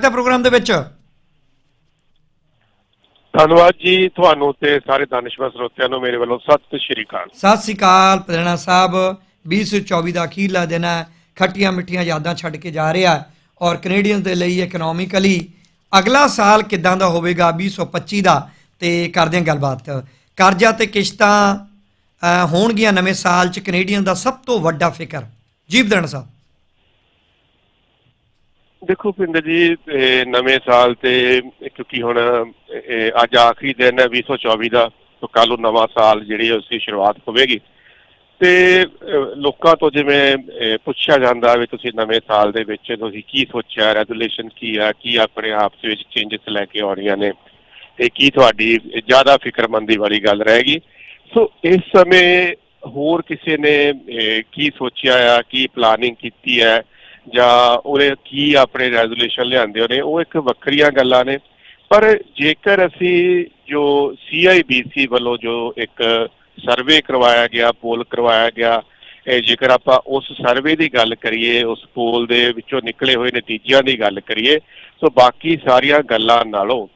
ਦਾ programme ਦੇ ਵਿੱਚ। ਧੰਨਵਾਦ ਜੀ ਤੁਹਾਨੂੰ ਤੇ ਸਾਰੇ ਦਾਨਿਸ਼ਵਰ ਸਰੋਤਿਆਂ ਨੂੰ ਮੇਰੇ ਵੱਲੋਂ। ਸਤਿ ਸ਼੍ਰੀ ਅਕਾਲ। ਸਤਿ ਸ੍ਰੀ ਅਕਾਲ ਪ੍ਰਧਾਨਾ ਸਾਹਿਬ। 2024 ਦਾ ਅਖੀਰਲਾ ਦਿਨ ਹੈ। ਖੱਟੀਆਂ ਮਿੱਠੀਆਂ ਯਾਦਾਂ ਛੱਡ ਕੇ ਜਾ ਰਿਹਾ ਹੈ। ਔਰ ਕੈਨੇਡੀਅਨਸ ਦੇ ਲਈ ਇਕਨੋਮਿਕਲੀ ਅਗਲਾ ਸਾਲ ਕਿੱਦਾਂ ਦਾ ਹੋਵੇਗਾ? 2025 ਦਾ। ਤੇ ਕਰਦੇ ਹਾਂ ਗੱਲਬਾਤ। ਕਰਜ਼ਾ ਤੇ ਕਿਸ਼ਤਾਂ ਹੋਣਗੀਆਂ ਨਵੇਂ ਸਾਲ ਚ। ਕੈਨੇਡੀਅਨ ਦਾ ਸਭ ਤੋਂ ਵੱਡਾ ਫਿਕਰ। ਜੀ ਪ੍ਰਧਾਨਾ ਸਾਹਿਬ। ਦੇਖੋ ਪਿੰਦਰ ਜੀ ਇਹ ਨਵੇਂ ਸਾਲ ਤੇ, ਕਿਉਂਕਿ ਹੁਣ, ਇਹ ਅੱਜ ਆਖਰੀ ਦਿਨ ਹੈ 2024 ਦਾ, ਤੋਂ ਕੱਲ ਨੂੰ ਨਵਾਂ ਸਾਲ ਜਿਹੜੀ ਉਸ ਦੀ ਸ਼ੁਰੂਆਤ ਹੋਵੇਗੀ। ਤੇ ਲੋਕਾਂ ਤੋਂ ਜਿਵੇਂ ਪੁੱਛਿਆ ਜਾਂਦਾ ਵੀ ਤੁਸੀਂ ਨਵੇਂ ਸਾਲ ਦੇ ਵਿੱਚ ਤੁਸੀਂ ਕੀ ਸੋਚਿਆ ਰੈਜ਼ੋਲੂਸ਼ਨ ਕੀ ਆ, ਕੀ ਆਪਣੇ ਆਪ ਦੇ ਵਿੱਚ ਚੇਂਜਸ ਲੈ ਕੇ ਆਉਣੀਆਂ ਨੇ, ਤੇ ਕੀ ਤੁਹਾਡੀ ਜ਼ਿਆਦਾ ਫਿਕਰਮੰਦੀ ਵਾਲੀ ਗੱਲ ਰਹੇਗੀ। ਸੋ, ਇਸ ਸਮੇਂ ਹੋਰ ਕਿਸੇ ਨੇ ਕੀ ਸੋਚਿਆ ਆ, ਕੀ ਪਲਾਨਿੰਗ ਕੀਤੀ ਹੈ ਜਾਂ ਉਹਦੇ ਕੀ ਆਪਣੇ ਰੈਜ਼ੋਲੂਸ਼ਨ ਲਿਆਂਦੇ ਨੇ ਉਹ ਇੱਕ ਵੱਖਰੀਆਂ ਗੱਲਾਂ ਨੇ। ਪਰ ਜੇਕਰ ਅਸੀਂ ਜੋ CIBC ਵੱਲੋਂ ਜੋ ਇੱਕ ਸਰਵੇ ਕਰਵਾਇਆ ਗਿਆ ਪੋਲ ਕਰਵਾਇਆ ਗਿਆ, ਇਹ ਜੇਕਰ ਆਪਾਂ ਉਸ ਸਰਵੇ ਦੀ ਗੱਲ ਕਰੀਏ, ਉਸ ਪੋਲ ਦੇ ਵਿੱਚੋਂ ਨਿਕਲੇ ਹੋਏ ਨਤੀਜਿਆਂ ਦੀ ਗੱਲ ਕਰੀਏ, ਸੋ ਬਾਕੀ ਸਾਰੀਆਂ ਗੱਲਾਂ ਨਾਲੋਂ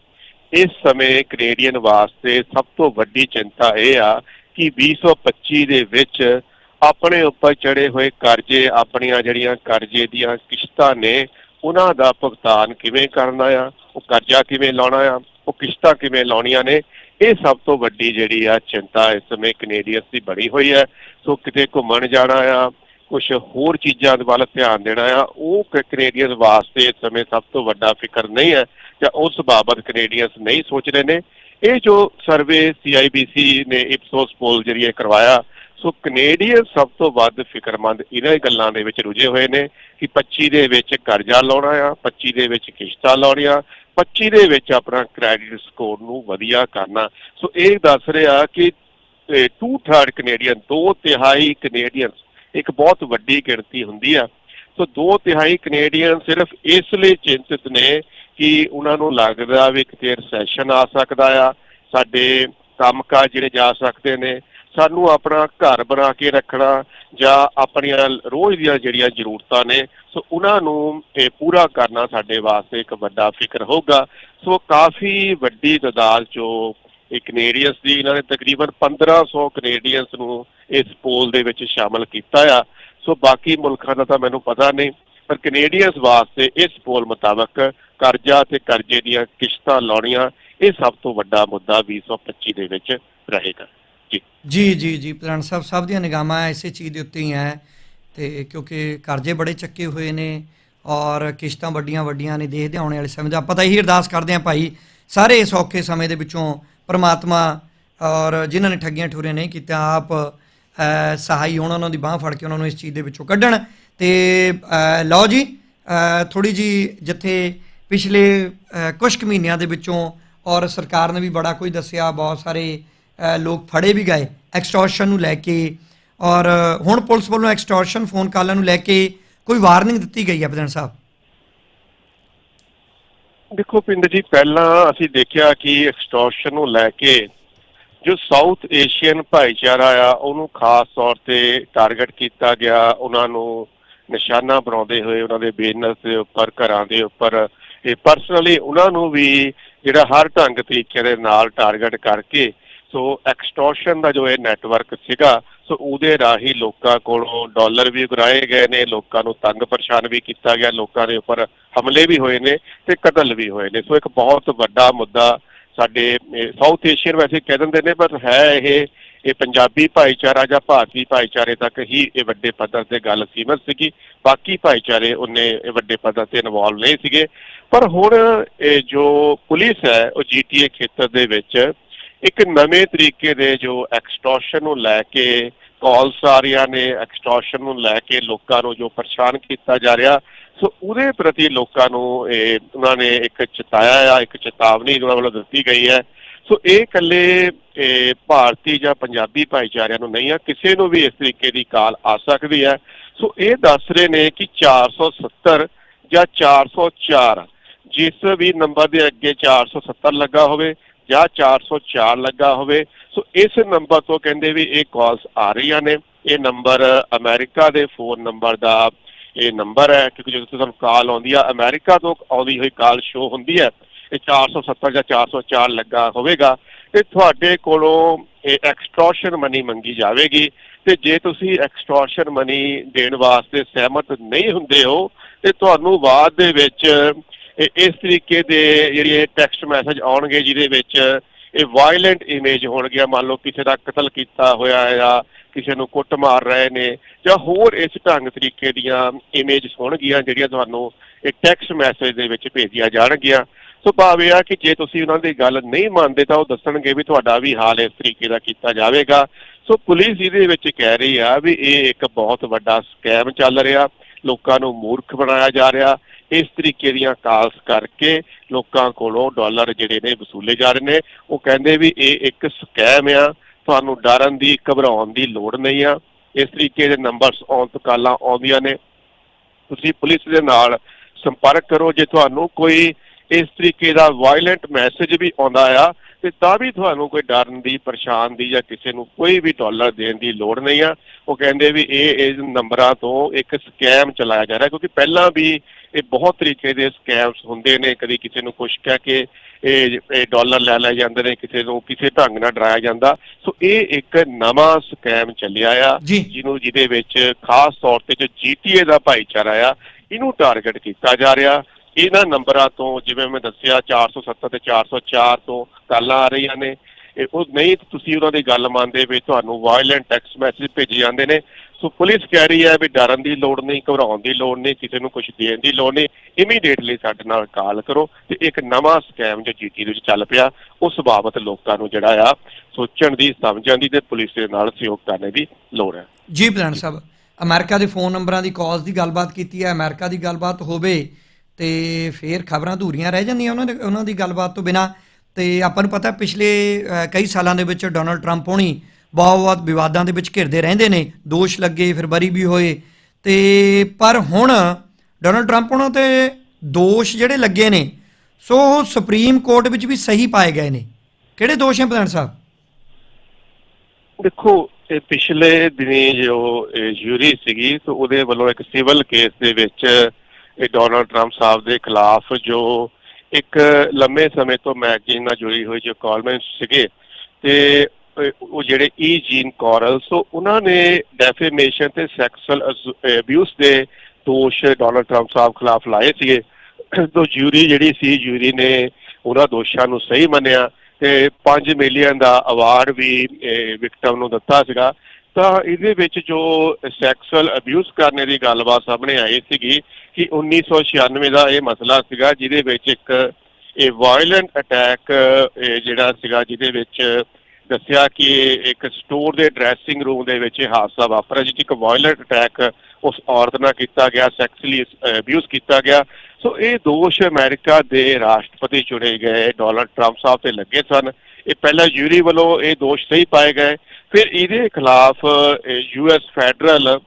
ਇਸ ਸਮੇਂ ਕੈਨੇਡੀਅਨ ਵਾਸਤੇ ਸਭ ਤੋਂ ਵੱਡੀ ਚਿੰਤਾ ਇਹ ਆ ਕਿ 2025 ਦੇ ਵਿੱਚ ਆਪਣੇ ਉੱਪਰ ਚੜੇ ਹੋਏ ਕਰਜ਼ੇ, ਆਪਣੀਆਂ ਜਿਹੜੀਆਂ ਕਰਜ਼ੇ ਦੀਆਂ ਕਿਸ਼ਤਾਂ ਨੇ, ਉਹਨਾਂ ਦਾ ਭੁਗਤਾਨ ਕਿਵੇਂ ਕਰਨਾ ਆ? ਉਹ ਕਰਜ਼ਾ ਕਿਵੇਂ ਲਾਉਣਾ ਆ? ਉਹ ਕਿਸ਼ਤਾਂ ਕਿਵੇਂ ਲਾਉਣੀਆਂ ਨੇ? ਇਹ ਸਭ ਤੋਂ ਵੱਡੀ ਜਿਹੜੀ ਆ ਚਿੰਤਾ ਇਸ ਸਮੇਂ ਕੈਨੇਡੀਅਨਸ ਦੀ ਬਣੀ ਹੋਈ ਹੈ। ਸੋ ਕਿਤੇ ਘੁੰਮਣ ਜਾਣਾ ਆ ਕੁਝ ਹੋਰ ਚੀਜ਼ਾਂ ਦੇ ਵੱਲ ਧਿਆਨ ਦੇਣਾ ਆ, ਉਹ ਕ- ਕੈਨੇਡੀਅਨ ਵਾਸਤੇ ਇਸ ਸਮੇਂ ਸਭ ਤੋਂ ਵੱਡਾ ਫਿਕਰ ਨਹੀਂ ਹੈ ਜਾਂ ਉਸ ਬਾਬਤ ਕੈਨੇਡੀਅਨਸ ਨਹੀਂ ਸੋਚ ਰਹੇ ਨੇ। ਇਹ ਜੋ ਸਰਵੇ CIBC ਨੇ ਇਪਸੋਸ ਪੋਲ ਜਰੀਏ ਕਰਵਾਇਆ ਸੋ ਕੈਨੇਡੀਅਨ ਸਭ ਤੋਂ ਵੱਧ ਫਿਕਰਮੰਦ ਇਹਨਾਂ ਗੱਲਾਂ ਦੇ ਵਿੱਚ ਰੁਝੇ ਹੋਏ ਨੇ ਕਿ 25 ਦੇ ਵਿੱਚ ਕਰਜ਼ਾ ਲਾਉਣਾ ਆ 25 ਦੇ ਵਿੱਚ ਕਿਸ਼ਤਾਂ ਲਾਉਣੀਆਂ 25 ਦੇ ਵਿੱਚ ਆਪਣਾ ਕ੍ਰੈਡਿਟ ਸਕੋਰ ਨੂੰ ਵਧੀਆ ਕਰਨਾ। ਸੋ ਇਹ ਦੱਸ ਰਿਹਾ ਕਿ ਟੂ ਥਰਡ ਕੈਨੇਡੀਅਨ, ਦੋ ਤਿਹਾਈ ਕੈਨੇਡੀਅਨਸ, ਇੱਕ ਬਹੁਤ ਵੱਡੀ ਗਿਣਤੀ ਹੁੰਦੀ ਆ। ਸੋ ਦੋ ਤਿਹਾਈ ਕੈਨੇਡੀਅਨ ਸਿਰਫ ਇਸ ਲਈ ਚਿੰਤਿਤ ਨੇ ਕਿ ਉਹਨਾਂ ਨੂੰ ਲੱਗਦਾ ਵੀ ਕਿਤੇ ਰੈਸੈਸ਼ਨ ਆ ਸਕਦਾ ਆ, ਸਾਡੇ ਕੰਮਕਾਜ ਜਿਹੜੇ ਜਾ ਸਕਦੇ ਨੇ ਸਾਨੂੰ ਆਪਣਾ ਘਰ ਬਣਾ ਕੇ ਰੱਖਣਾ ਜਾਂ ਆਪਣੀਆਂ ਰੋਜ਼ ਦੀਆਂ ਜਿਹੜੀਆਂ ਜ਼ਰੂਰਤਾਂ ਨੇ, ਸੋ ਉਹਨਾਂ ਨੂੰ ਇਹ ਪੂਰਾ ਕਰਨਾ ਸਾਡੇ ਵਾਸਤੇ ਇੱਕ ਵੱਡਾ ਫਿਕਰ ਹੋਊਗਾ। ਸੋ ਕਾਫੀ ਵੱਡੀ ਤਾਦਾਦ ਚੋਂ ਇਹ ਕੈਨੇਡੀਅਨਸ ਦੀ ਇਹਨਾਂ ਨੇ ਤਕਰੀਬਨ 1500 ਕੈਨੇਡੀਅਨਸ ਨੂੰ ਇਸ ਪੋਲ ਦੇ ਵਿੱਚ ਸ਼ਾਮਲ ਕੀਤਾ ਆ। ਸੋ ਬਾਕੀ ਮੁਲਕਾਂ ਦਾ ਤਾਂ ਮੈਨੂੰ ਪਤਾ ਨਹੀਂ, ਪਰ ਕੈਨੇਡੀਅਨਸ ਵਾਸਤੇ ਇਸ ਪੋਲ ਮੁਤਾਬਕ ਕਰਜ਼ਾ ਤੇ ਕਰਜ਼ੇ ਦੀਆਂ ਕਿਸ਼ਤਾਂ ਲਾਉਣੀਆਂ ਇਹ ਸਭ ਤੋਂ ਵੱਡਾ ਮੁੱਦਾ 2025 ਦੇ ਵਿੱਚ ਰਹੇਗਾ। ਜੀ ਜੀ ਜੀ ਜੀ ਪ੍ਰਧਾਨ ਸਾਹਿਬ ਸਭ ਦੀਆਂ ਨਿਗਾਹਾਂ ਇਸੇ ਚੀਜ਼ ਦੇ ਉੱਤੇ ਹੀ ਹੈ ਤੇ ਕਿਉਂਕਿ ਕਰਜ਼ੇ ਬੜੇ ਚੱਕੇ ਹੋਏ ਨੇ ਔਰ ਕਿਸ਼ਤਾਂ ਵੱਡੀਆਂ ਵੱਡੀਆਂ ਨੇ ਦੇਖਦੇ ਆਉਣੇ ਵਾਲੇ ਸਮੇਂ ਦਾ। ਆਪਾਂ ਤਾਂ ਇਹੀ ਅਰਦਾਸ ਕਰਦੇ ਹਾਂ ਭਾਈ ਸਾਰੇ ਇਸ ਔਖੇ ਸਮੇਂ ਦੇ ਵਿੱਚੋਂ ਪ੍ਰਮਾਤਮਾ ਔਰ ਜਿਨ੍ਹਾਂ ਨੇ ਠੱਗੀਆਂ ਠੁਰੀਆਂ ਨਹੀਂ ਕੀਤੀਆਂ ਆਪ ਸਹਾਈ ਹੋਣ ਉਹਨਾਂ ਦੀ ਬਾਹ ਫੜ ਕੇ ਉਹਨਾਂ ਨੂੰ ਇਸ ਚੀਜ਼ ਦੇ ਵਿੱਚੋਂ ਕੱਢਣ। ਤੇ ਲਓ ਜੀ ਥੋੜੀ ਜੀ ਜਿੱਥੇ ਪਿਛਲੇ ਅ, ਕੁਛ ਕੁ ਮਹੀਨਿਆਂ ਦੇ ਵਿੱਚੋਂ ਔਰ ਸਰਕਾਰ ਨੇ ਵੀ ਬੜਾ ਕੁਝ ਦੱਸਿਆ ਬਹੁਤ ਸਾਰੇ ਲੋਕ ਫੜੇ ਵੀ ਗਏ ਐਕਸਟੋਰਸ਼ਨ ਨੂੰ ਲੈ ਕੇ। ਔਰ ਹੁਣ ਪੁਲਿਸ ਵੱਲੋਂ ਐਕਸਟੋਰਸ਼ਨ ਫੋਨ ਕਾਲਾਂ ਨੂੰ ਲੈ ਕੇ ਕੋਈ ਵਾਰਨਿੰਗ ਦਿੱਤੀ ਗਈ ਹੈ ਪ੍ਰਧਾਨ ਸਾਹਿਬ? ਦੇਖੋ ਪਿੰਡ ਜੀ, ਪਹਿਲਾਂ ਅਸੀਂ ਦੇਖਿਆ ਕਿ ਐਕਸਟੋਰਸ਼ਨ ਨੂੰ ਲੈ ਕੇ ਜੋ ਸਾਊਥ ਏਸ਼ੀਅਨ ਭਾਈਚਾਰਾ ਆ, ਉਹਨੂੰ ਖਾਸ ਤੌਰ ਤੇ ਟਾਰਗੇਟ ਕੀਤਾ ਗਿਆ। ਉਹਨਾਂ ਨੂੰ ਨਿਸ਼ਾਨਾ ਬਣਾਉਂਦੇ ਹੋਏ, ਉਹਨਾਂ ਦੇ ਬਿਜ਼ਨਸ ਦੇ ਉੱਪਰ, ਘਰਾਂ ਦੇ ਉੱਪਰ। ਇਹ ਪਰਸਨਲੀ ਉਹਨਾਂ ਨੂੰ ਵੀ ਜਿਹੜਾ ਹਰ ਢੰਗ ਤਰੀਕੇ ਦੇ ਨਾਲ ਟਾਰਗੇਟ ਕਰਕੇ ਸੋ ਐਕਸਟੋਰਸ਼ਨ ਦਾ ਜੋ ਇਹ ਨੈਟਵਰਕ ਸੀਗਾ, ਸੋ ਉਹਦੇ ਰਾਹੀਂ ਲੋਕਾਂ ਕੋਲੋਂ ਡਾਲਰ ਵੀ ਉਗਰਾਏ ਗਏ ਨੇ, ਲੋਕਾਂ ਨੂੰ ਤੰਗ ਪਰੇਸ਼ਾਨ ਵੀ ਕੀਤਾ ਗਿਆ, ਲੋਕਾਂ ਦੇ ਉੱਪਰ ਹਮਲੇ ਵੀ ਹੋਏ ਨੇ ਤੇ ਕਤਲ ਵੀ ਹੋਏ ਨੇ। ਸੋ ਇੱਕ ਬਹੁਤ ਵੱਡਾ ਮੁੱਦਾ ਸਾਡੇ ਸਾਊਥ ਏਸ਼ੀਅਨ ਵੈਸੇ ਕਹਿ ਦਿੰਦੇ ਨੇ, ਪਰ ਹੈ ਇਹ ਇਹ ਪੰਜਾਬੀ ਭਾਈਚਾਰਾ ਜਾਂ ਭਾਰਤੀ ਭਾਈਚਾਰੇ ਤੱਕ ਹੀ ਇਹ ਵੱਡੇ ਪੱਧਰ ਤੇ ਗੱਲ ਸੀਮਤ ਸੀਗੀ। ਬਾਕੀ ਭਾਈਚਾਰੇ ਉਹਨੇ ਇਹ ਵੱਡੇ ਪੱਧਰ ਤੇ ਇਨਵੋਲਵ ਨਹੀਂ ਸੀਗੇ। ਪਰ ਹੁਣ ਇਹ ਜੋ ਪੁਲਿਸ ਹੈ, ਉਹ ਜੀਟੀਏ ਖੇਤਰ ਦੇ ਵਿੱਚ ਇੱਕ ਨਵੇਂ ਤਰੀਕੇ ਦੇ ਜੋ ਐਕਸਟੋਰਸ਼ਨ ਨੂੰ ਲੈ ਕੇ ਕਾਲਸ ਆ ਰਹੀਆਂ ਨੇ ਐਕਸਟੋਰਸ਼ਨ ਨੂੰ ਲੈ ਕੇ ਲੋਕਾਂ ਨੂੰ ਜੋ ਪਰੇਸ਼ਾਨ ਕੀਤਾ ਜਾ ਰਿਹਾ, ਸੋ ਉਹਦੇ ਪ੍ਰਤੀ ਲੋਕਾਂ ਨੂੰ ਇਹ ਉਹਨਾਂ ਨੇ ਇੱਕ ਚੇਤਾਇਆ ਆ, ਇੱਕ ਚੇਤਾਵਨੀ ਉਹਨਾਂ ਵੱਲੋਂ ਦਿੱਤੀ ਗਈ ਹੈ। ਸੋ ਇਹ ਇਕੱਲੇ ਭਾਰਤੀ ਜਾਂ ਪੰਜਾਬੀ ਭਾਈਚਾਰਿਆਂ ਨੂੰ ਨਹੀਂ ਆ, ਕਿਸੇ ਨੂੰ ਵੀ ਇਸ ਤਰੀਕੇ ਦੀ ਕਾਲ ਆ ਸਕਦੀ ਹੈ। ਸੋ ਇਹ ਦੱਸ ਰਹੇ ਨੇ ਕਿ 470 ਜਾਂ 404 ਜਿਸ ਵੀ ਨੰਬਰ ਦੇ ਅੱਗੇ 470 ਲੱਗਾ ਹੋਵੇ ਜਾਂ 404 ਲੱਗਾ ਹੋਵੇ। ਸੋ ਇਸ ਨੰਬਰ ਤੋਂ ਕਹਿੰਦੇ ਵੀ ਇਹ ਕਾਲਸ ਆ ਰਹੀਆਂ ਨੇ। ਇਹ ਨੰਬਰ ਅਮਰੀਕਾ ਦੇ ਫੋਨ ਨੰਬਰ ਦਾ ਇਹ ਨੰਬਰ ਹੈ, ਕਿਉਂਕਿ ਜਦੋਂ ਤੁਹਾਨੂੰ ਕਾਲ ਆਉਂਦੀ ਆ, ਅਮਰੀਕਾ ਤੋਂ ਆਉਂਦੀ ਹੋਈ ਕਾਲ ਸ਼ੋ ਹੁੰਦੀ ਹੈ, ਇਹ 470 ਜਾਂ 404 ਲੱਗਾ ਹੋਵੇਗਾ। ਤੇ ਤੁਹਾਡੇ ਕੋਲੋਂ ਇਹ ਐਕਸਟ੍ਰੋਸ਼ਨ ਮਨੀ ਮੰਗੀ ਜਾਵੇਗੀ। ਤੇ ਜੇ ਤੁਸੀਂ ਐਕਸਟ੍ਰੋਸ਼ਨ ਮਨੀ ਦੇਣ ਵਾਸਤੇ ਸਹਿਮਤ ਨਹੀਂ ਹੁੰਦੇ ਹੋ, ਤੇ ਤੁਹਾਨੂੰ ਬਾਅਦ ਦੇ ਵਿੱਚ ਇਸ ਤਰੀਕੇ ਦੇ ਜਿਹੜੇ ਟੈਕਸਟ ਮੈਸੇਜ ਆਉਣਗੇ ਜਿਹਦੇ ਵਿੱਚ ਇਹ ਵਾਇਲੈਂਟ ਇਮੇਜ ਹੋਣਗੀਆਂ ਮੰਨ ਲਓ ਕਿਸੇ ਦਾ ਕਤਲ ਕੀਤਾ ਹੋਇਆ ਹੈ ਜਾਂ ਕਿਸੇ ਨੂੰ ਕੁੱਟ ਮਾਰ ਰਹੇ ਨੇ ਜਾਂ ਹੋਰ ਇਸ ਢੰਗ ਤਰੀਕੇ ਦੀਆਂ ਇਮੇਜ ਹੋਣਗੀਆਂ ਜਿਹੜੀਆਂ ਤੁਹਾਨੂੰ ਇਹ ਟੈਕਸਟ ਮੈਸੇਜ ਦੇ ਵਿੱਚ ਭੇਜੀਆਂ ਜਾਣਗੀਆਂ। ਸੋ ਭਾਵ ਇਹ ਆ ਕਿ ਜੇ ਤੁਸੀਂ ਉਹਨਾਂ ਦੀ ਗੱਲ ਨਹੀਂ ਮੰਨਦੇ ਤਾਂ ਉਹ ਦੱਸਣਗੇ ਵੀ ਤੁਹਾਡਾ ਵੀ ਹਾਲ ਇਸ ਤਰੀਕੇ ਦਾ ਕੀਤਾ ਜਾਵੇਗਾ। ਸੋ ਪੁਲਿਸ ਇਹਦੇ ਵਿੱਚ ਕਹਿ ਰਹੀ ਆ ਵੀ ਇਹ ਇੱਕ ਬਹੁਤ ਵੱਡਾ ਸਕੈਮ ਚੱਲ ਰਿਹਾ। ਲੋਕਾਂ ਨੂੰ ਮੂਰਖ ਬਣਾਇਆ ਜਾ ਰਿਹਾ। ਇਸ ਤਰੀਕੇ ਦੀਆਂ ਕਾਲਸ ਕਰਕੇ ਲੋਕਾਂ ਕੋਲੋਂ ਡਾਲਰ ਜਿਹੜੇ ਨੇ ਵਸੂਲੇ ਜਾ ਰਹੇ ਨੇ। ਉਹ ਕਹਿੰਦੇ ਵੀ ਇਹ ਇੱਕ ਸਕੈਮ ਆ, ਤੁਹਾਨੂੰ ਡਰਨ ਦੀ, ਘਬਰਾਉਣ ਦੀ ਲੋੜ ਨਹੀਂ ਆ। ਇਸ ਤਰੀਕੇ ਦੇ ਨੰਬਰਸ ਆਉਣ ਤੋਂ ਕਾਲਾਂ ਆਉਂਦੀਆਂ ਨੇ। ਤੁਸੀਂ ਪੁਲਿਸ ਦੇ ਨਾਲ ਸੰਪਰਕ ਕਰੋ। ਜੇ ਤੁਹਾਨੂੰ ਕੋਈ ਇਸ ਤਰੀਕੇ ਦਾ ਵਾਇਲੈਂਟ ਮੈਸੇਜ ਵੀ ਆਉਂਦਾ ਆ ਤੇ ਤਾਂ ਵੀ ਤੁਹਾਨੂੰ ਕੋਈ ਡਰਨ ਦੀ ਪਰੇਸ਼ਾਨ ਦੀ ਜਾਂ ਕਿਸੇ ਨੂੰ ਕੋਈ ਵੀ ਡਾਲਰ ਦੇਣ ਦੀ ਲੋੜ ਨਹੀਂ ਆ। ਉਹ ਕਹਿੰਦੇ ਵੀ ਇਹ ਇਸ ਨੰਬਰਾਂ ਤੋਂ ਇੱਕ ਸਕੈਮ ਚਲਾਇਆ ਜਾ ਰਿਹਾ ਕਿਉਂਕਿ ਪਹਿਲਾਂ ਵੀ ਇਹ ਬਹੁਤ ਤਰੀਕੇ ਦੇ ਸਕੈਮਸ ਹੁੰਦੇ ਨੇ। ਕਦੀ ਕਿਸੇ ਨੂੰ ਕੁਛ ਕਹਿ ਕੇ ਇਹ ਇਹ ਡਾਲਰ ਲੈ ਲਏ ਜਾਂਦੇ ਨੇ ਕਿਸੇ ਨੂੰ ਕਿਸੇ ਢੰਗ ਨਾਲ ਡਰਾਇਆ ਜਾਂਦਾ। ਸੋ ਇਹ ਇੱਕ ਨਵਾਂ ਸਕੈਮ ਚੱਲਿਆ ਆ। ਜਿਹਨੂੰ ਜਿਹਦੇ ਵਿੱਚ ਖਾਸ ਤੌਰ ਤੇ ਜੋ ਜੀਟੀਏ ਦਾ ਭਾਈਚਾਰਾ ਆ ਇਹਨੂੰ ਟਾਰਗੇਟ ਕੀਤਾ ਜਾ ਰਿਹਾ। ਇਹਨਾਂ ਨੰਬਰਾਂ ਤੋਂ, ਜਿਵੇਂ ਮੈਂ ਦੱਸਿਆ 470 ਤੇ 404 ਤੋਂ ਕਾਲਾਂ ਆ ਰਹੀਆਂ ਨੇ। ਇਹ ਉਹ ਨਹੀਂ, ਤੁਸੀਂ ਉਹਨਾਂ ਦੀ ਗੱਲ ਮੰਨਦੇ ਵੀ ਤੁਹਾਨੂੰ ਵਾਇਲੈਂਟ ਟੈਕਸਟ ਮੈਸੇਜ ਭੇਜੇ ਜਾਂਦੇ ਨੇ। ਸੋ ਪੁਲਿਸ ਕਹਿ ਰਹੀ ਹੈ ਵੀ ਡਰਨ ਦੀ ਲੋੜ ਨਹੀਂ, ਘਬਰਾਉਣ ਦੀ ਲੋੜ ਨਹੀਂ, ਕਿਸੇ ਨੂੰ ਕੁਝ ਦੇਣ ਦੀ ਲੋੜ ਨਹੀਂ। ਇਮੀਡੀਏਟਲੀ ਸਾਡੇ ਨਾਲ ਕਾਲ ਕਰੋ ਤੇ ਇੱਕ ਨਵਾਂ ਸਕੈਮ ਜੋ ਜੀਟੀ ਦੇ ਵਿੱਚ ਚੱਲ ਪਿਆ, ਉਸ ਬਾਬਤ ਲੋਕਾਂ ਨੂੰ ਜਿਹੜਾ ਆ ਸੋਚਣ ਦੀ, ਸਮਝਣ ਦੀ ਤੇ ਪੁਲਿਸ ਦੇ ਨਾਲ ਸਹਿਯੋਗ ਕਰਨ ਦੀ ਲੋੜ ਹੈ। ਜੀ, ਪ੍ਰਧਾਨ ਸਾਹਿਬ, ਅਮਰੀਕਾ ਦੇ ਫੋਨ ਨੰਬਰਾਂ ਦੀ ਕਾਲਸ ਦੀ ਗੱਲਬਾਤ ਕੀਤੀ ਹੈ। ਅਮਰੀਕਾ ਦੀ ਗੱਲਬਾਤ ਹੋਵੇ ਤੇ ਫਿਰ ਖਬਰਾਂ ਅਧੂਰੀਆਂ ਰਹਿ ਜਾਂਦੀਆਂ ਉਹਨਾਂ ਦੇ ਉਹਨਾਂ ਦੀ ਗੱਲਬਾਤ ਤੋਂ ਬਿਨਾ। ਤੇ ਆਪਾਂ ਨੂੰ ਪਤਾ ਪਿਛਲੇ ਕਈ ਸਾਲਾਂ ਦੇ ਵਿੱਚ ਡੋਨਲਡ ਟਰੰਪ ਹੋਣੀ ਬਹੁਤ-ਬਹੁਤ ਵਿਵਾਦਾਂ ਦੇ ਵਿੱਚ ਘਿਰਦੇ ਰਹਿੰਦੇ ਨੇ। ਦੋਸ਼ ਲੱਗੇ, ਫਿਰ ਬਰੀ ਵੀ ਹੋਏ। ਤੇ ਪਰ ਹੁਣ ਡੋਨਲਡ ਟਰੰਪ ਉਹਨਾਂ ਤੇ ਦੋਸ਼ ਜਿਹੜੇ ਲੱਗੇ ਨੇ, ਸੋ ਉਹ ਸੁਪਰੀਮ ਕੋਰਟ ਵਿੱਚ ਵੀ ਸਹੀ ਪਾਏ ਗਏ ਨੇ। ਕਿਹੜੇ ਦੋਸ਼ ਹੈ ਪ੍ਰਧਾਨ ਸਾਹਿਬ? ਦੇਖੋ, ਇਹ ਪਿਛਲੇ ਦਿਨੀ ਜੋ ਜੂਰੀ ਸੀਗੀ ਤਾਂ ਉਹਦੇ ਵੱਲੋਂ ਇੱਕ ਸਿਵਲ ਕੇਸ ਦੇ ਵਿੱਚ ਇਹ ਡੋਨਲਡ ਟਰੰਪ ਸਾਹਿਬ ਦੇ ਖਿਲਾਫ ਜੋ ਇੱਕ ਲੰਮੇ ਸਮੇਂ ਤੋਂ ਮੈਗਜ਼ੀਨ ਨਾਲ ਜੁੜੀ ਹੋਈ ਜੋ ਕਾਲਮਨ ਸੀਗੇ ਤੇ ਉਹ ਜਿਹੜੇ ਈ ਜੀਨ ਕੋਰਲ ਸੋ ਉਹਨਾਂ ਨੇ ਡੈਫੇਮੇਸ਼ਨ ਤੇ ਸੈਕਸੁਅਲ ਅਬਿਊਸ ਦੇ ਦੋਸ਼ ਡੋਨਲਡ ਟਰੰਪ ਸਾਹਿਬ ਖਿਲਾਫ ਲਾਏ ਸੀਗੇ। ਤੋਂ ਜੂਰੀ ਜਿਹੜੀ ਸੀ, ਜੂਰੀ ਨੇ ਉਹਨਾਂ ਦੋਸ਼ਾਂ ਨੂੰ ਸਹੀ ਮੰਨਿਆ ਤੇ 5 ਮਿਲੀਅਨ ਦਾ ਅਵਾਰਡ ਵੀ ਵਿਕਟਮ ਨੂੰ ਦਿੱਤਾ ਸੀਗਾ। ਤਾਂ ਇਹਦੇ ਵਿੱਚ ਜੋ ਸੈਕਸੁਅਲ ਅਬਿਊਜ਼ ਕਰਨੇ ਦੀ ਗੱਲਬਾਤ ਸਾਹਮਣੇ ਆਈ ਸੀਗੀ ਕਿ 1996 ਦਾ ਇਹ ਮਸਲਾ ਸੀਗਾ, ਜਿਹਦੇ ਵਿੱਚ ਇੱਕ ਇਹ ਵਾਇਲੈਂਟ ਅਟੈਕ ਜਿਹੜਾ ਸੀਗਾ, ਜਿਹਦੇ ਵਿੱਚ ਦੱਸਿਆ ਕਿ ਇੱਕ ਸਟੋਰ ਦੇ ਡਰੈਸਿੰਗ ਰੂਮ ਦੇ ਵਿੱਚ ਇਹ ਹਾਦਸਾ ਵਾਪਰਿਆ ਜਿਸ 'ਚ ਇੱਕ ਵਾਇਲੈਂਟ ਅਟੈਕ ਉਸ ਔਰਤ ਨਾਲ ਕੀਤਾ ਗਿਆ ਸੈਕਸੁਅਲੀ ਅਬਿਊਜ਼ ਕੀਤਾ ਗਿਆ। ਸੋ ਇਹ ਦੋਸ਼ ਅਮਰੀਕਾ ਦੇ ਰਾਸ਼ਟਰਪਤੀ ਚੁਣੇ ਗਏ ਡੋਨਲਡ ਟਰੰਪ ਸਾਹਿਬ ਤੇ ਲੱਗੇ ਸਨ। ਇਹ ਪਹਿਲਾਂ ਯੂਰੀ ਵੱਲੋਂ ਇਹ ਦੋਸ਼ ਸਹੀ ਪਾਏ ਗਏ। ਫਿਰ ਇਹਦੇ ਖਿਲਾਫ ਯੂਐਸ ਫੈਡਰਲ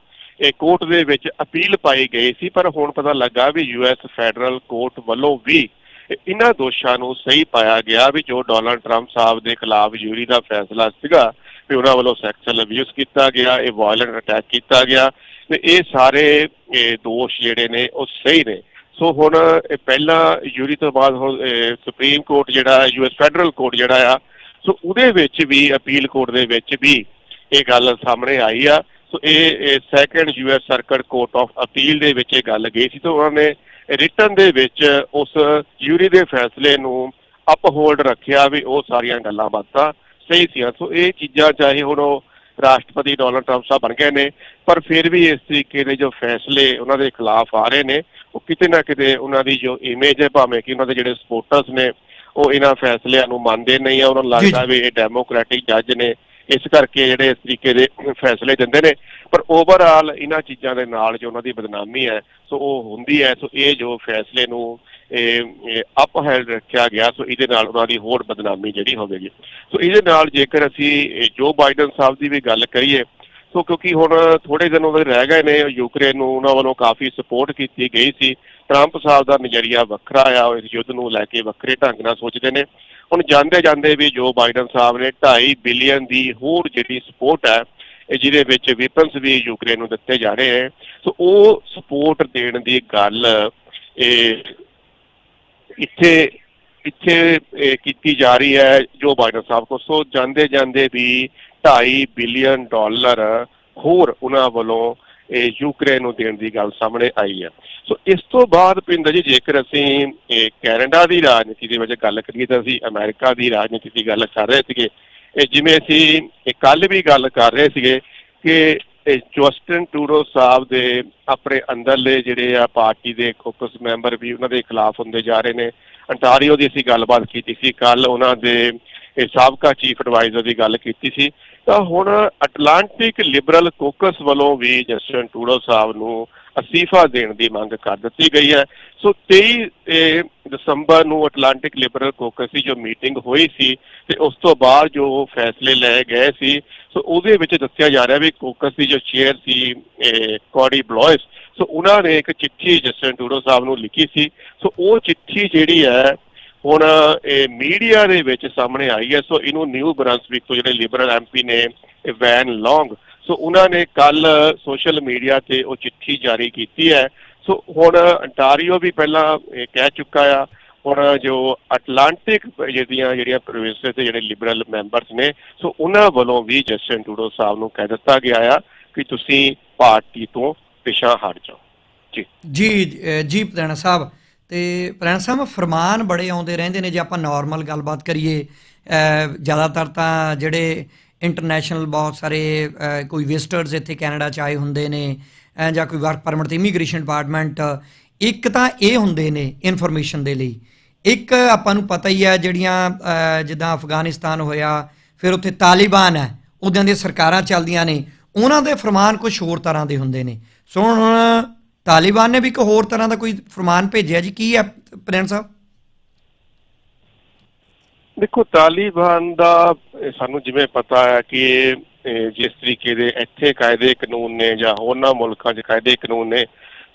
ਕੋਰਟ ਦੇ ਵਿੱਚ ਅਪੀਲ ਪਾਈ ਗਈ ਸੀ, ਪਰ ਹੁਣ ਪਤਾ ਲੱਗਾ ਵੀ ਯੂਐਸ ਫੈਡਰਲ ਕੋਰਟ ਵੱਲੋਂ ਵੀ ਇਹਨਾਂ ਦੋਸ਼ਾਂ ਨੂੰ ਸਹੀ ਪਾਇਆ ਗਿਆ ਵੀ ਜੋ ਡੋਨਲਡ ਟਰੰਪ ਸਾਹਿਬ ਦੇ ਖਿਲਾਫ ਜੂਰੀ ਦਾ ਫੈਸਲਾ ਸੀਗਾ, ਵੀ ਉਹਨਾਂ ਵੱਲੋਂ ਸੈਕਸੁਅਲ ਅਬਿਊਜ਼ ਕੀਤਾ ਗਿਆ, ਇਹ ਵਾਇਲੈਂਟ ਅਟੈਕ ਕੀਤਾ ਗਿਆ, ਤੇ ਇਹ ਸਾਰੇ ਦੋਸ਼ ਜਿਹੜੇ ਨੇ ਉਹ ਸਹੀ ਨੇ। ਸੋ ਹੁਣ ਪਹਿਲਾਂ ਜੂਰੀ ਤੋਂ ਬਾਅਦ ਹੁਣ ਸੁਪਰੀਮ ਕੋਰਟ ਜਿਹੜਾ ਯੂਐਸ ਫੈਡਰਲ ਕੋਰਟ ਜਿਹੜਾ ਆ, ਸੋ ਉਹਦੇ ਵਿੱਚ ਵੀ, ਅਪੀਲ ਕੋਰਟ ਦੇ ਵਿੱਚ ਵੀ ਇਹ ਗੱਲ ਸਾਹਮਣੇ ਆਈ ਆ ਸੋ ਇਹ second US circuit court of appeal ਦੇ ਵਿੱਚ ਇਹ ਗੱਲ ਗਈ ਸੀ ਤਾਂ ਉਹਨਾਂ ਨੇ ਰਿਟਨ ਦੇ ਵਿੱਚ ਉਸ ਜੂਰੀ ਦੇ ਫੈਸਲੇ ਨੂੰ ਅਪਹੋਲਡ ਰੱਖਿਆ ਵੀ ਉਹ ਸਾਰੀਆਂ ਗੱਲਾਂ ਬਾਤਾਂ ਸਹੀ ਸੀ ਸੋ ਇਹ ਚੀਜ਼ਾਂ ਚਾਹੇ ਹੁਣ ਉਹ ਰਾਸ਼ਟਰਪਤੀ ਡੋਨਲਡ ਟਰੰਪ ਸਾਹਿਬ ਬਣ ਗਏ ਨੇ ਪਰ ਫਿਰ ਵੀ ਇਸ ਤਰੀਕੇ ਦੇ ਜੋ ਫੈਸਲੇ ਉਹਨਾਂ ਦੇ ਖਿਲਾਫ ਆ ਰਹੇ ਨੇ ਉਹ ਕਿਤੇ ਨਾ ਕਿਤੇ ਉਹਨਾਂ ਦੀ ਜੋ ਇਮੇਜ ਹੈ ਭਾਵੇਂ ਕਿ ਉਹਨਾਂ ਦੇ ਜਿਹੜੇ ਸਪੋਰਟਰਸ ਨੇ ਉਹ ਇਹਨਾਂ ਫੈਸਲਿਆਂ ਨੂੰ ਮੰਨਦੇ ਨਹੀਂ ਆ ਉਹਨਾਂ ਨੂੰ ਲੱਗਦਾ ਵੀ ਇਹ ਡੈਮੋਕ੍ਰੈਟਿਕ ਜੱਜ ਨੇ ਇਸ ਕਰਕੇ ਜਿਹੜੇ ਇਸ ਤਰੀਕੇ ਦੇ ਫੈਸਲੇ ਦਿੰਦੇ ਨੇ, ਪਰ ਓਵਰਆਲ ਇਹਨਾਂ ਚੀਜ਼ਾਂ ਦੇ ਨਾਲ ਜੋ ਉਹਨਾਂ ਦੀ ਬਦਨਾਮੀ ਹੈ, ਸੋ ਉਹ ਹੁੰਦੀ ਹੈ, ਸੋ ਇਹ ਜੋ ਫੈਸਲੇ ਨੂੰ ਅਪ ਅਪਹੈਲਡ ਰੱਖਿਆ ਗਿਆ, ਸੋ ਇਹਦੇ ਨਾਲ ਉਹਨਾਂ ਦੀ ਹੋਰ ਬਦਨਾਮੀ ਜਿਹੜੀ ਹੋਵੇਗੀ। ਸੋ ਇਹਦੇ ਨਾਲ ਜੇਕਰ ਅਸੀਂ ਜੋ ਬਾਈਡਨ ਸਾਹਿਬ ਦੀ ਵੀ ਗੱਲ ਕਰੀਏ, ਸੋ ਕਿਉਂਕਿ ਹੁਣ ਥੋੜੇ ਦਿਨ ਉਹਦੇ ਰਹਿ ਗਏ ਨੇ, ਯੂਕਰੇਨ ਨੂੰ ਉਹਨਾਂ ਵੱਲੋਂ ਕਾਫੀ ਸਪੋਰਟ ਕੀਤੀ ਗਈ ਸੀ, ਟਰੰਪ ਸਾਹਿਬ ਦਾ ਨਜ਼ਰੀਆ ਵੱਖਰਾ ਆ, ਉਹ ਇਸ ਯੁੱਧ ਨੂੰ ਲੈ ਕੇ ਵੱਖਰੇ ਢੰਗ ਨਾਲ ਸੋਚਦੇ ਨੇ। ਹੁਣ ਜਾਂਦੇ ਜਾਂਦੇ ਵੀ ਜੋ ਬਾਈਡਨ ਸਾਹਿਬ ਨੇ 2.5 ਬਿਲੀਅਨ ਦੀ ਹੋਰ ਜਿਹੜੀ ਸਪੋਰਟ ਹੈ ਜਿਹਦੇ ਵਿੱਚ ਵੈਪਨਸ ਵੀ ਯੂਕਰੇਨ ਨੂੰ ਦਿੱਤੇ ਜਾ ਰਹੇ ਹੈ। ਸੋ ਉਹ ਸਪੋਰਟ ਦੇਣ ਦੀ ਗੱਲ, ਇਹ ਇੱਥੇ ਇੱਥੇ ਕੀਤੀ ਜਾ ਰਹੀ ਹੈ ਜੋ ਬਾਈਡਨ ਸਾਹਿਬ ਕੋ ਸੋ ਜਾਂਦੇ ਜਾਂਦੇ ਵੀ 2.5 ਬਿਲੀਅਨ ਡਾਲਰ ਹੋਰ ਉਹਨਾਂ ਵੱਲੋਂ ਇਹ ਯੂਕਰੇਨ ਨੂੰ ਦੇਣ ਦੀ ਗੱਲ ਸਾਹਮਣੇ ਆਈ ਹੈ। ਸੋ ਇਸ ਤੋਂ ਬਾਅਦ ਪਿੰਦਰ ਜੀ, ਜੇਕਰ ਅਸੀਂ, ਇਹ, ਕੈਨੇਡਾ ਦੀ ਰਾਜਨੀਤੀ ਦੇ ਵਿੱਚ ਗੱਲ ਕਰੀਏ ਤਾਂ ਅਸੀਂ ਅਮਰੀਕਾ ਦੀ ਰਾਜਨੀਤੀ ਦੀ ਗੱਲ ਕਰ ਰਹੇ ਸੀਗੇ। ਇਹ ਜਿਵੇਂ ਅਸੀਂ, ਇਹ ਕੱਲ ਵੀ ਗੱਲ ਕਰ ਰਹੇ ਸੀਗੇ ਕਿ ਇਹ ਜਸਟਨ ਟੂਰੋ ਸਾਹਿਬ ਦੇ ਆਪਣੇ ਅੰਦਰਲੇ ਜਿਹੜੇ ਆ ਪਾਰਟੀ ਦੇ ਕੋਕਸ ਮੈਂਬਰ ਵੀ ਉਹਨਾਂ ਦੇ ਖਿਲਾਫ ਹੁੰਦੇ ਜਾ ਰਹੇ ਨੇ। ਅੰਟਾਰੀਓ ਦੀ ਅਸੀਂ ਗੱਲਬਾਤ ਕੀਤੀ ਸੀ। ਕੱਲ ਉਹਨਾਂ ਦੇ, ਇਹ ਸਾਬਕਾ ਚੀਫ ਐਡਵਾਈਜ਼ਰ ਦੀ ਗੱਲ ਕੀਤੀ ਸੀ। ਤਾਂ ਹੁਣ ਅਟਲਾਂਟਿਕ ਲਿਬਰਲ ਕੋਕਸ ਵੱਲੋਂ ਵੀ ਜਸਟਨ ਟੂਡੋ ਸਾਹਿਬ ਨੂੰ ਅਸਤੀਫਾ ਦੇਣ ਦੀ ਮੰਗ ਕਰ ਦਿੱਤੀ ਗਈ ਹੈ। ਸੋ 23 ਦਸੰਬਰ ਨੂੰ ਅਟਲਾਂਟਿਕ ਲਿਬਰਲ ਕੋਕਸ ਦੀ ਜੋ ਮੀਟਿੰਗ ਹੋਈ ਸੀ ਤੇ ਉਸ ਤੋਂ ਬਾਅਦ ਜੋ ਫੈਸਲੇ ਲਏ ਗਏ ਸੀ, ਸੋ ਉਹਦੇ ਵਿੱਚ ਦੱਸਿਆ ਜਾ ਰਿਹਾ ਵੀ ਕੋਕਸ ਦੀ ਜੋ ਚੇਅਰ ਸੀ ਕੋਡੀ ਬਲੋਇਸ ਸੋ ਉਹਨਾਂ ਨੇ ਇੱਕ ਚਿੱਠੀ ਜਸਟਨ ਟੂਡੋ ਸਾਹਿਬ ਨੂੰ ਲਿਖੀ ਸੀ। ਸੋ ਉਹ ਚਿੱਠੀ ਜਿਹੜੀ ਹੈ ਹੁਣ ਇਹ ਮੀਡੀਆ ਦੇ ਵਿੱਚ ਸਾਹਮਣੇ ਆਈ ਹੈ, ਸੋ ਇਹਨੂੰ ਨਿਊ ਬ੍ਰਾਂਸਵਿਕ ਤੋਂ ਜਿਹੜੇ ਲਿਬਰਲ ਐਮਪੀ ਨੇ ਵੈਨ ਲੌਂਗ ਸੋ ਉਹਨਾਂ ਨੇ ਕੱਲ ਸੋਸ਼ਲ ਮੀਡੀਆ ਤੇ ਉਹ ਚਿੱਠੀ ਜਾਰੀ ਕੀਤੀ ਹੈ। ਸੋ ਹੁਣ ਅੰਟਾਰੀਓ ਵੀ ਪਹਿਲਾਂ ਕਹਿ ਚੁੱਕਾ ਆ, ਹੁਣ ਜੋ ਅਟਲਾਂਟਿਕ ਜਿਹੜੀਆਂ ਜਿਹੜੀਆਂ ਪ੍ਰੋਵਿੰਸਸ ਦੇ ਜਿਹੜੇ ਲਿਬਰਲ ਮੈਂਬਰਸ ਨੇ, ਸੋ ਉਹਨਾਂ ਵੱਲੋਂ ਵੀ ਜਸਟਨ ਟੂਡੋ ਸਾਹਿਬ ਨੂੰ ਕਹਿ ਦਿੱਤਾ ਗਿਆ ਆ ਕਿ ਤੁਸੀਂ ਪਾਰਟੀ ਤੋਂ ਪਿਛਾ ਹਟ ਜਾਓ। ਜੀ। ਜੀ ਜੀ ਪ੍ਰਧਾਨ ਸਾਹਿਬ ਤੇ ਪ੍ਰਧਾਨ ਸਾਹਿਬ, ਫਰਮਾਨ ਬੜੇ ਆਉਂਦੇ ਰਹਿੰਦੇ ਨੇ ਜੇ ਆਪਾਂ ਨਾਰਮਲ ਗੱਲਬਾਤ ਕਰੀਏ। ਜ਼ਿਆਦਾਤਰ ਤਾਂ ਜਿਹੜੇ ਇੰਟਰਨੈਸ਼ਨਲ ਬਹੁਤ ਸਾਰੇ ਕੋਈ ਵਿਜ਼ਟਰਸ ਇੱਥੇ ਕੈਨੇਡਾ ਚ ਆਏ ਹੁੰਦੇ ਨੇ ਜਾਂ ਕੋਈ ਵਰਕ ਪਰਮਿਟ ਤੇ ਇਮੀਗ੍ਰੇਸ਼ਨ ਡਿਪਾਰਟਮੈਂਟ ਇੱਕ ਤਾਂ ਇਹ ਹੁੰਦੇ ਨੇ ਇਨਫੋਰਮੇਸ਼ਨ ਦੇ ਲਈ। ਇੱਕ ਆਪਾਂ ਨੂੰ ਪਤਾ ਹੀ ਹੈ ਜਿਹੜੀਆਂ ਜਿੱਦਾਂ ਅਫਗਾਨਿਸਤਾਨ ਹੋਇਆ, ਫਿਰ ਉੱਥੇ ਤਾਲਿਬਾਨ ਹੈ ਉਦਾਂ ਦੀਆਂ ਸਰਕਾਰਾਂ ਚੱਲਦੀਆਂ ਨੇ, ਉਹਨਾਂ ਦੇ ਫਰਮਾਨ ਕੁਝ ਹੋਰ ਤਰ੍ਹਾਂ ਦੇ ਹੁੰਦੇ ਨੇ। ਸੋ ਹੁਣ ਤਾਲਿਬਾਨ ਨੇ ਵੀ ਇੱਕ ਹੋਰ ਤਰ੍ਹਾਂ ਦਾ ਕੋਈ ਫਰਮਾਨ ਭੇਜਿਆ ਜੀ? ਕੀ ਹੈ ਪ੍ਰੈਣ ਸਾਹਿਬ? ਦੇਖੋ, ਤਾਲਿਬਾਨ ਦਾ ਸਾਨੂੰ ਜਿਵੇਂ ਪਤਾ ਹੈ ਕਿ ਜਿਸ ਤਰੀਕੇ ਦੇ ਇੱਥੇ ਕਾਇਦੇ ਕਾਨੂੰਨ ਨੇ ਜਾਂ ਹੋਰਨਾਂ ਮੁਲਕਾਂ 'ਚ ਕਾਇਦੇ ਕਾਨੂੰਨ ਨੇ,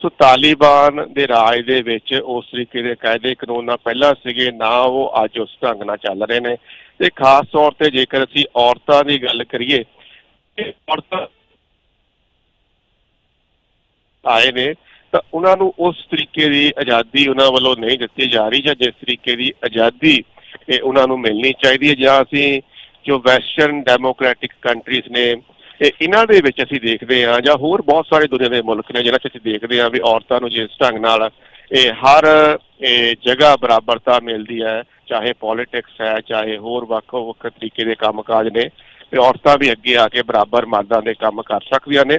ਸੋ ਤਾਲਿਬਾਨ ਦੇ ਰਾਜ ਦੇ ਵਿੱਚ ਉਸ ਤਰੀਕੇ ਦੇ ਕਾਇਦੇ ਕਾਨੂੰਨ ਨਾ ਪਹਿਲਾਂ ਸੀਗੇ, ਨਾ ਉਹ ਅੱਜ ਉਸ ਢੰਗ ਨਾਲ ਚੱਲ ਰਹੇ ਨੇ। ਤੇ ਖਾਸ ਤੌਰ ਤੇ ਜੇਕਰ ਅਸੀਂ ਔਰਤਾਂ ਦੀ ਗੱਲ ਕਰੀਏ ਔਰਤਾਂ ਆਏ ਨੇ, ਤਾਂ ਉਹਨਾਂ ਨੂੰ ਉਸ ਤਰੀਕੇ ਦੀ ਆਜ਼ਾਦੀ ਉਹਨਾਂ ਵੱਲੋਂ ਨਹੀਂ ਦਿੱਤੀ ਜਾ ਰਹੀ ਜਾਂ ਜਿਸ ਤਰੀਕੇ ਦੀ ਆਜ਼ਾਦੀ ਇਹ ਉਹਨਾਂ ਨੂੰ ਮਿਲਣੀ ਚਾਹੀਦੀ ਹੈ ਜਾਂ ਅਸੀਂ ਜੋ ਵੈਸਟਰਨ ਡੈਮੋਕ੍ਰੈਟਿਕ ਕੰਟਰੀਜ਼ ਨੇ, ਇਹ ਇਹਨਾਂ ਦੇ ਵਿੱਚ ਅਸੀਂ ਦੇਖਦੇ ਹਾਂ ਜਾਂ ਹੋਰ ਬਹੁਤ ਸਾਰੇ ਦੁਨੀਆ ਦੇ ਮੁਲਕ ਨੇ ਜਿਹਨਾਂ 'ਚ ਅਸੀਂ ਦੇਖਦੇ ਹਾਂ ਵੀ ਔਰਤਾਂ ਨੂੰ ਜਿਸ ਢੰਗ ਨਾਲ ਇਹ ਹਰ ਇਹ ਜਗ੍ਹਾ ਬਰਾਬਰਤਾ ਮਿਲਦੀ ਹੈ, ਚਾਹੇ ਪੋਲਿਟਿਕਸ ਹੈ, ਚਾਹੇ ਹੋਰ ਵੱਖ ਵੱਖ ਤਰੀਕੇ ਦੇ ਕੰਮਕਾਜ ਨੇ, ਤੇ ਔਰਤਾਂ ਵੀ ਅੱਗੇ ਆ ਕੇ ਬਰਾਬਰ ਮਰਦਾਂ ਦੇ ਕੰਮ ਕਰ ਸਕਦੀਆਂ ਨੇ।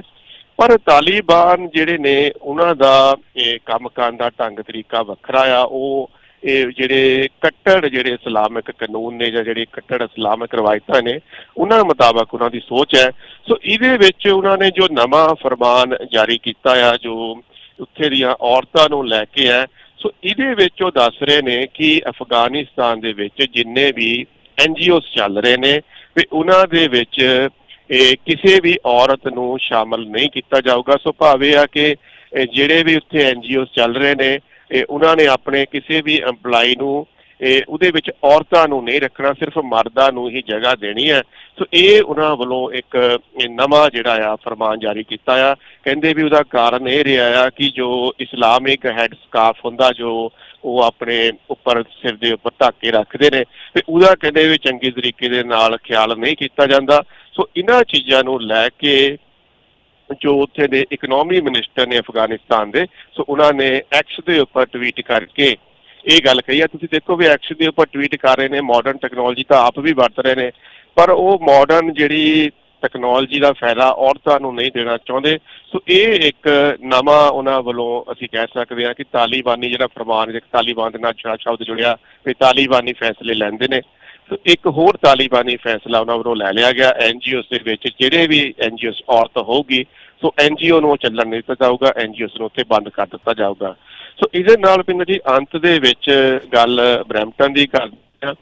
ਪਰ ਤਾਲਿਬਾਨ ਜਿਹੜੇ ਨੇ, ਉਹਨਾਂ ਦਾ ਇਹ ਕੰਮ ਕਰਨ ਦਾ ਢੰਗ ਤਰੀਕਾ ਵੱਖਰਾ ਆ। ਉਹ ਇਹ ਜਿਹੜੇ ਕੱਟੜ ਜਿਹੜੇ ਇਸਲਾਮਿਕ ਕਾਨੂੰਨ ਨੇ ਜਾਂ ਜਿਹੜੇ ਕੱਟੜ ਇਸਲਾਮਿਕ ਰਵਾਇਤਾਂ ਨੇ, ਉਹਨਾਂ ਮੁਤਾਬਕ ਉਹਨਾਂ ਦੀ ਸੋਚ ਹੈ। ਸੋ ਇਹਦੇ ਵਿੱਚ ਉਹਨਾਂ ਨੇ ਜੋ ਨਵਾਂ ਫਰਮਾਨ ਜਾਰੀ ਕੀਤਾ ਆ, ਜੋ ਉੱਥੇ ਦੀਆਂ ਔਰਤਾਂ ਨੂੰ ਲੈ ਕੇ ਹੈ, ਸੋ ਇਹਦੇ ਵਿੱਚ ਉਹ ਦੱਸ ਰਹੇ ਨੇ ਕਿ ਅਫਗਾਨਿਸਤਾਨ ਦੇ ਵਿੱਚ ਜਿੰਨੇ ਵੀ ਐਨਜੀਓਸ ਚੱਲ ਰਹੇ ਨੇ ਵੀ ਉਹਨਾਂ ਦੇ ਵਿੱਚ ਇਹ ਕਿਸੇ ਵੀ ਔਰਤ ਨੂੰ ਸ਼ਾਮਲ ਨਹੀਂ ਕੀਤਾ ਜਾਊਗਾ। ਸੋ ਭਾਵੇਂ ਆ ਕਿ ਜਿਹੜੇ ਵੀ ਉੱਥੇ ਐਨਜੀਓਸ ਚੱਲ ਰਹੇ ਨੇ, ਇਹ ਉਹਨਾਂ ਨੇ ਆਪਣੇ ਕਿਸੇ ਵੀ EMPLOYE ਨੂੰ, ਇਹ ਉਹਦੇ ਵਿੱਚ ਔਰਤਾਂ ਨੂੰ ਨਹੀਂ ਰੱਖਣਾ, ਸਿਰਫ ਮਰਦਾਂ ਨੂੰ ਹੀ ਜਗ੍ਹਾ ਦੇਣੀ ਹੈ। ਸੋ ਇਹ ਉਹਨਾਂ ਵੱਲੋਂ ਇੱਕ ਨਵਾਂ ਜਿਹੜਾ ਆ ਫਰਮਾਨ ਜਾਰੀ ਕੀਤਾ ਆ। ਕਹਿੰਦੇ ਵੀ ਉਹਦਾ ਕਾਰਨ ਇਹ ਰਿਹਾ ਆ ਕਿ ਜੋ ਇਸਲਾਮਿਕ ਹੈਡ ਸਕਾਫ ਹੁੰਦਾ, ਜੋ ਉਹ ਆਪਣੇ ਉੱਪਰ ਸਿਰ ਦੇ ਉੱਪਰ ਢੱਕ ਕੇ ਰੱਖਦੇ ਨੇ, ਤੇ ਉਹਦਾ ਕਹਿੰਦੇ ਵੀ ਚੰਗੇ ਤਰੀਕੇ ਦੇ ਨਾਲ ਖਿਆਲ ਨਹੀਂ ਕੀਤਾ ਜਾਂਦਾ। ਸੋ ਇਹਨਾਂ ਚੀਜ਼ਾਂ ਨੂੰ ਲੈ ਕੇ ਜੋ ਉੱਥੇ ਦੇ ਇਕਨੋਮੀ ਮਿਨਿਸਟਰ ਨੇ ਅਫਗਾਨਿਸਤਾਨ ਦੇ, ਸੋ ਉਹਨਾਂ ਨੇ ਐਕਸ ਦੇ ਉੱਪਰ ਟਵੀਟ ਕਰਕੇ ਇਹ ਗੱਲ ਕਹੀ ਆ। ਤੁਸੀਂ ਦੇਖੋ ਵੀ ਐਕਸ ਦੇ ਉੱਪਰ ਟਵੀਟ ਕਰ ਰਹੇ ਨੇ ਮਾਡਰਨ ਟੈਕਨੋਲੋਜੀ ਤਾਂ ਆਪ ਵੀ ਵਰਤ ਰਹੇ ਨੇ, ਪਰ ਉਹ ਮਾਡਰਨ ਜਿਹੜੀ ਟੈਕਨੋਲੋਜੀ ਦਾ ਫਾਇਦਾ ਔਰਤਾਂ ਨੂੰ ਨਹੀਂ ਦੇਣਾ ਚਾਹੁੰਦੇ। ਸੋ ਇਹ ਇੱਕ ਨਵਾਂ ਉਹਨਾਂ ਵੱਲੋਂ ਅਸੀਂ ਕਹਿ ਸਕਦੇ ਹਾਂ ਕਿ ਤਾਲਿਬਾਨੀ ਜਿਹੜਾ ਫਰਮਾਨ ਜਿਹੜਾ ਤਾਲਿਬਾਨ ਦੇ ਨਾਲ ਸ਼ਬਦ ਜੁੜਿਆ, ਵੀ ਤਾਲਿਬਾਨੀ ਫੈਸਲੇ ਲੈਂਦੇ ਨੇ। ਇੱਕ ਹੋਰ ਤਾਲਿਬਾਨੀ ਫੈਸਲਾ ਉਹਨਾਂ ਵੱਲੋਂ ਲੈ ਲਿਆ ਗਿਆ। ਐਨਜੀਓਸ ਦੇ ਵਿੱਚ ਜਿਹੜੇ ਵੀ ਐਨਜੀਓਸ ਔਰਤ ਹੋਊਗੀ, ਸੋ ਐਨਜੀਓ ਨੂੰ ਚੱਲਣ ਨਹੀਂ ਦਿੱਤਾ ਜਾਊਗਾ ਐਨਜੀਓਸ ਨੂੰ ਉੱਥੇ ਬੰਦ ਕਰ ਦਿੱਤਾ ਜਾਊਗਾ। ਸੋ ਇਹਦੇ ਨਾਲ ਪਿੰਡ ਜੀ ਅੰਤ ਦੇ ਵਿੱਚ ਗੱਲ ਬ੍ਰੈਂਪਟਨ ਦੀ ਕਰਦੇ ਹਾਂ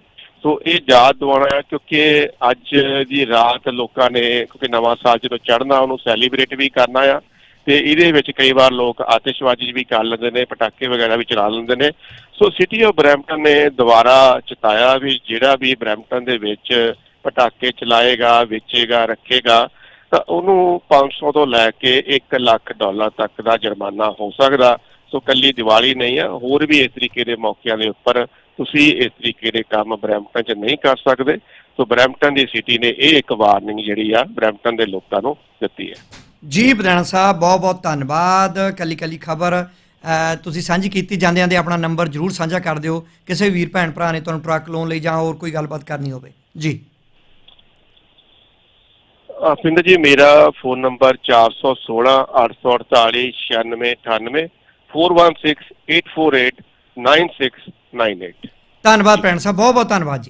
ਸੋ ਇਹ ਯਾਦ ਦਿਵਾਉਣਾ ਹੈ ਕਿਉਂਕਿ ਅੱਜ ਦੀ ਰਾਤ ਲੋਕਾਂ ਨੇ, ਕਿਉਂਕਿ ਨਵਾਂ ਸਾਲ ਜਦੋਂ ਚੜ੍ਹਨਾ, ਉਹਨੂੰ ਸੈਲੀਬ੍ਰੇਟ ਵੀ ਕਰਨਾ ਆ। ਤੇ ਇਹਦੇ ਵਿੱਚ ਕਈ ਵਾਰ ਲੋਕ ਆਤਿਸ਼ਬਾਜ਼ੀ ਵੀ ਕਰ ਲੈਂਦੇ ਨੇ, ਪਟਾਕੇ ਵਗੈਰਾ ਵੀ ਚਲਾ ਲੈਂਦੇ ਨੇ। ਸੋ ਸਿਟੀ ਆਫ ਬਰੈਂਪਟਨ ਨੇ ਦੁਬਾਰਾ ਚਿਤਾਇਆ ਵੀ ਜਿਹੜਾ ਵੀ ਬਰੈਂਪਟਨ ਦੇ ਵਿੱਚ ਪਟਾਕੇ ਚਲਾਏਗਾ, ਵੇਚੇਗਾ, ਰੱਖੇਗਾ, ਤਾਂ ਉਹਨੂੰ 500 ਤੋਂ ਲੈ ਕੇ 1 ਲੱਖ ਡਾਲਰ ਤੱਕ ਦਾ ਜੁਰਮਾਨਾ ਹੋ ਸਕਦਾ। ਸੋ ਕੱਲੀ ਦੀਵਾਲੀ ਨਹੀਂ ਆ, ਹੋਰ ਵੀ ਇਸ ਤਰੀਕੇ ਦੇ ਮੌਕਿਆਂ ਦੇ ਉੱਪਰ ਤੁਸੀਂ ਇਸ ਤਰੀਕੇ ਦੇ ਕੰਮ ਬਰੈਂਪਟਨ 'ਚ ਨਹੀਂ ਕਰ ਸਕਦੇ। ਸੋ ਬਰੈਂਪਟਨ ਦੀ ਸਿਟੀ ਨੇ ਇਹ ਇੱਕ ਵਾਰਨਿੰਗ ਜਿਹੜੀ ਆ ਬਰੈਂਪਟਨ ਦੇ ਲੋਕਾਂ ਨੂੰ ਦਿੱਤੀ ਹੈ। ਜੀ ਬਦੈਣਾ ਸਾਹਿਬ ਬਹੁਤ ਬਹੁਤ ਧੰਨਵਾਦ। ਕੱਲੀ ਕੱਲੀ ਖਬਰ ਤੁਸੀਂ ਸਾਂਝੀ ਕੀਤੀ ਜਾਂਦਿਆਂ ਦੇ ਆਪਣਾ ਨੰਬਰ ਜਰੂਰ ਸਾਂਝਾ ਕਰ ਦਿਓ। ਕਿਸੇ ਵੀਰ ਭੈਣ ਭਰਾ ਨੇ ਤੁਹਾਨੂੰ ਟਰੱਕ ਲੋਨ ਲਈ ਜਾਂ ਹੋਰ ਕੋਈ ਗੱਲਬਾਤ ਕਰਨੀ ਹੋਵੇ। ਜੀ। ਅਹ ਪਿੰਦਰ ਜੀ ਮੇਰਾ ਫੋਨ ਨੰਬਰ 416 848 9698 416 848 9698 ਧੰਨਵਾਦ ਭੈਣ ਸਾਹਿਬ ਬਹੁਤ ਬਹੁਤ ਧੰਨਵਾਦ ਜੀ।